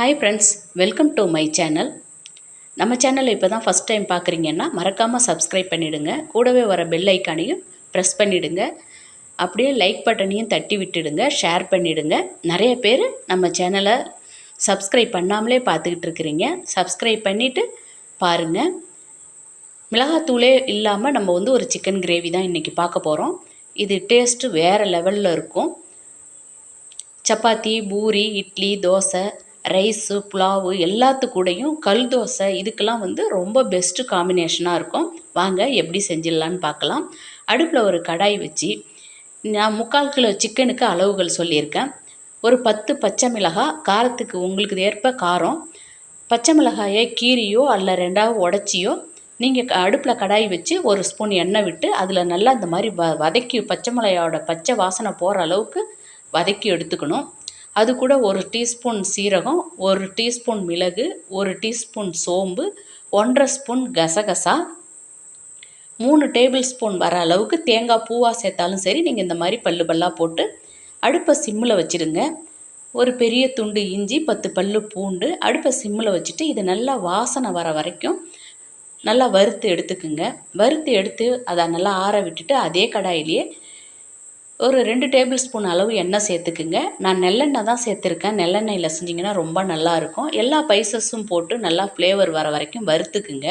Hi friends welcome to my channel நம்ம சேனலை இப்போ தான் ஃபஸ்ட் டைம் பார்க்குறீங்கன்னா மறக்காமல் சப்ஸ்கிரைப் பண்ணிவிடுங்க கூடவே வர பெல் ஐக்கானையும் ப்ரெஸ் பண்ணிவிடுங்க அப்படியே லைக் பட்டனையும் தட்டி விட்டுடுங்க. ஷேர் பண்ணிவிடுங்க நிறைய பேர் நம்ம சேனலை சப்ஸ்கிரைப் பண்ணாமலே பார்த்துக்கிட்டு இருக்கிறீங்க. சப்ஸ்கிரைப் பண்ணிவிட்டு பாருங்கள் மிளகாத்தூளே இல்லாமல் நம்ம வந்து ஒரு சிக்கன் கிரேவி தான் இன்றைக்கி பார்க்க போகிறோம் இது டேஸ்ட்டு வேறு லெவலில் இருக்கும். சப்பாத்தி பூரி இட்லி தோசை ரைஸு புலாவு எல்லாத்து கூடயும் கல் தோசை இதுக்கெல்லாம் வந்து ரொம்ப பெஸ்ட்டு காம்பினேஷனாக இருக்கும். வாங்க எப்படி செஞ்சிடலான்னு பார்க்கலாம். அடுப்பில் ஒரு கடாய் வச்சு நான் முக்கால் கிலோ சிக்கனுக்கு அளவுகள் சொல்லியிருக்கேன். ஒரு பத்து பச்சை மிளகாய் காரத்துக்கு உங்களுக்கு ஏற்ப காரம். பச்சை மிளகாயை கீரியோ அல்ல ரெண்டாவது உடச்சியோ நீங்கள் அடுப்பில் கடாய் வச்சு ஒரு ஸ்பூன் எண்ணெய் விட்டு அதில் நல்லா இந்த மாதிரி வ வதக்கி பச்சை மிளகாயோட பச்சை வாசனை போகிற அளவுக்கு வதக்கி எடுத்துக்கணும். அது கூட ஒரு டீஸ்பூன் சீரகம் ஒரு டீஸ்பூன் மிளகு ஒரு டீஸ்பூன் சோம்பு ஒன்றரை ஸ்பூன் கசகசா மூணு டேபிள் ஸ்பூன் வர அளவுக்கு தேங்காய் பூவாக சேர்த்தாலும் சரி நீங்கள் இந்த மாதிரி பல்லு பல்லாக போட்டு அடுப்பை சிம்மில் வச்சுருங்க ஒரு பெரிய துண்டு இஞ்சி பத்து பல்லு பூண்டு அடுப்பை சிம்மில் வச்சுட்டு இது நல்லா வாசனை வர வரைக்கும் நல்லா வறுத்து எடுத்துக்குங்க. வறுத்து எடுத்து அதை நல்லா ஆற விட்டுட்டு அதே கடாயிலேயே ஒரு ரெண்டு டேபிள் ஸ்பூன் அளவு எண்ணெய் சேர்த்துக்குங்க. நான் நெல்லெண்ணெய் தான் சேர்த்துருக்கேன். நெல்லெண்ணெயில் செஞ்சிங்கன்னா ரொம்ப நல்லாயிருக்கும் எல்லா பைசஸும் போட்டு நல்லா ஃப்ளேவர் வர வரைக்கும் வறுத்துக்குங்க.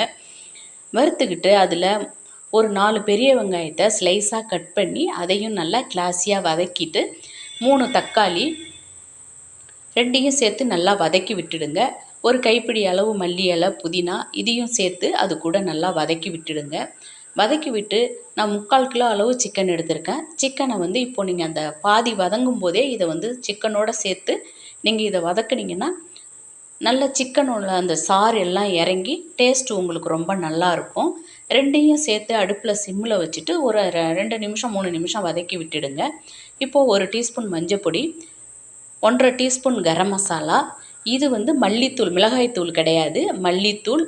வறுத்துக்கிட்டு அதில் ஒரு நாலு பெரிய வெங்காயத்தை ஸ்லைஸாக கட் பண்ணி அதையும் நல்லா கிளாஸியாக வதக்கிட்டு மூணு தக்காளி ரெண்டையும் சேர்த்து நல்லா வதக்கி விட்டுடுங்க. ஒரு கைப்பிடி அளவு மல்லி இலை புதினா இதையும் சேர்த்து அது கூட நல்லா வதக்கி விட்டுடுங்க. வதக்கி விட்டு நான் முக்கால் கிலோ அளவு சிக்கன் எடுத்திருக்கேன். சிக்கனை வந்து இப்போ நீங்கள் அந்த பாதி வதங்கும் போதே இதை வந்து சிக்கனோட சேர்த்து நீங்கள் இதை வதக்குனீங்கன்னா நல்ல சிக்கனோட அந்த சாறு எல்லாம் இறங்கி டேஸ்ட் உங்களுக்கு ரொம்ப நல்லா இருக்கும். ரெண்டையும் சேர்த்து அடுப்பில் சிம்மில் வச்சுட்டு ஒரு ரெண்டு நிமிஷம் மூணு நிமிஷம் வதக்கி விட்டுடுங்க. இப்போது ஒரு டீஸ்பூன் மஞ்சப்பொடி ஒன்றரை டீஸ்பூன் கரம் மசாலா இது வந்து மல்லித்தூள் மிளகாய்த்தூள் கிடையாது மல்லித்தூள்.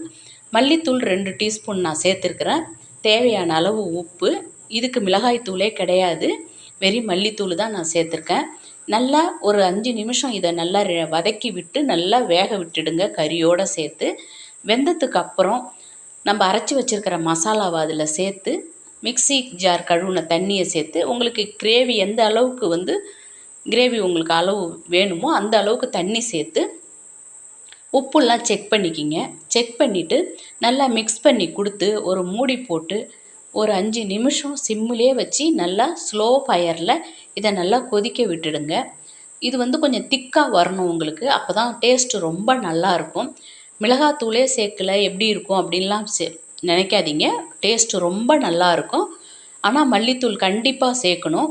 மல்லித்தூள் ரெண்டு டீஸ்பூன் நான் சேர்த்துருக்குறேன். தேவையான அளவு உப்பு இதுக்கு மிளகாய் தூளே கிடையாது. வெறும் மல்லித்தூள் தான் நான் சேர்த்துருக்கேன். நல்லா ஒரு அஞ்சு நிமிஷம் இதை நல்லா வதக்கி விட்டு நல்லா வேக விட்டுடுங்க கறியோடு சேர்த்து. வெந்ததுக்கு அப்புறம் நம்ம அரைச்சி வச்சுருக்கிற மசாலாவை அதில் சேர்த்து மிக்சி ஜார் கழுவுன தண்ணியை சேர்த்து உங்களுக்கு கிரேவி எந்த அளவுக்கு வந்து கிரேவி உங்களுக்கு அளவு வேணுமோ அந்த அளவுக்கு தண்ணி சேர்த்து உப்புலாம் செக் பண்ணிக்கிங்க. செக் பண்ணிவிட்டு நல்லா மிக்ஸ் பண்ணி கொடுத்து ஒரு மூடி போட்டு ஒரு அஞ்சு நிமிஷம் சிம்மிலே வச்சு நல்லா ஸ்லோ ஃபயரில் இதை நல்லா கொதிக்க விட்டுடுங்க. இது வந்து கொஞ்சம் திக்காக வரணும் உங்களுக்கு. அப்போ தான் டேஸ்ட்டு ரொம்ப நல்லாயிருக்கும் மிளகாத்தூளே சேர்க்கல எப்படி இருக்கும் அப்படின்லாம் சே நினைக்காதீங்க. டேஸ்ட்டு ரொம்ப நல்லாயிருக்கும் ஆனால் மல்லித்தூள் கண்டிப்பாக சேர்க்கணும்.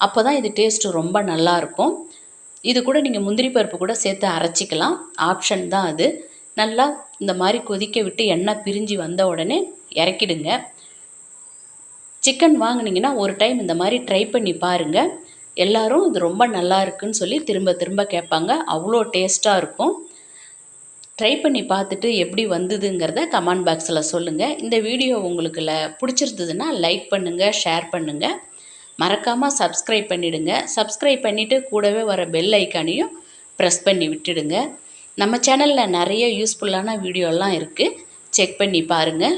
அப்போ தான் இது டேஸ்ட்டு ரொம்ப நல்லாயிருக்கும் இது கூட நீங்கள் முந்திரி பருப்பு கூட சேர்த்து அரைச்சிக்கலாம். ஆப்ஷன் தான் அது. நல்லா இந்த மாதிரி கொதிக்க விட்டு எண்ணெய் பிரிஞ்சு வந்த உடனே இறக்கிடுங்க. சிக்கன் வாங்கினீங்கன்னா ஒரு டைம் இந்த மாதிரி ட்ரை பண்ணி பாருங்கள் எல்லோரும் இது ரொம்ப நல்லா இருக்குன்னு சொல்லி திரும்ப திரும்ப கேட்பாங்க. அவ்வளோ டேஸ்ட்டாக இருக்கும். ட்ரை பண்ணி பார்த்துட்டு எப்படி வந்ததுங்கிறத கமெண்ட் பாக்ஸில் சொல்லுங்கள் இந்த வீடியோ உங்களுக்கு பிடிச்சிருந்ததுன்னா லைக் பண்ணுங்கள் ஷேர் பண்ணுங்கள் மறக்காமல் சப்ஸ்கிரைப் பண்ணிவிடுங்க சப்ஸ்கிரைப் பண்ணிவிட்டு கூடவே வர பெல் ஐக்கானையும் ப்ரெஸ் பண்ணி விட்டுடுங்க. நம்ம சேனலில் நிறைய யூஸ்ஃபுல்லான வீடியோலாம் இருக்குது செக் பண்ணி பாருங்கள்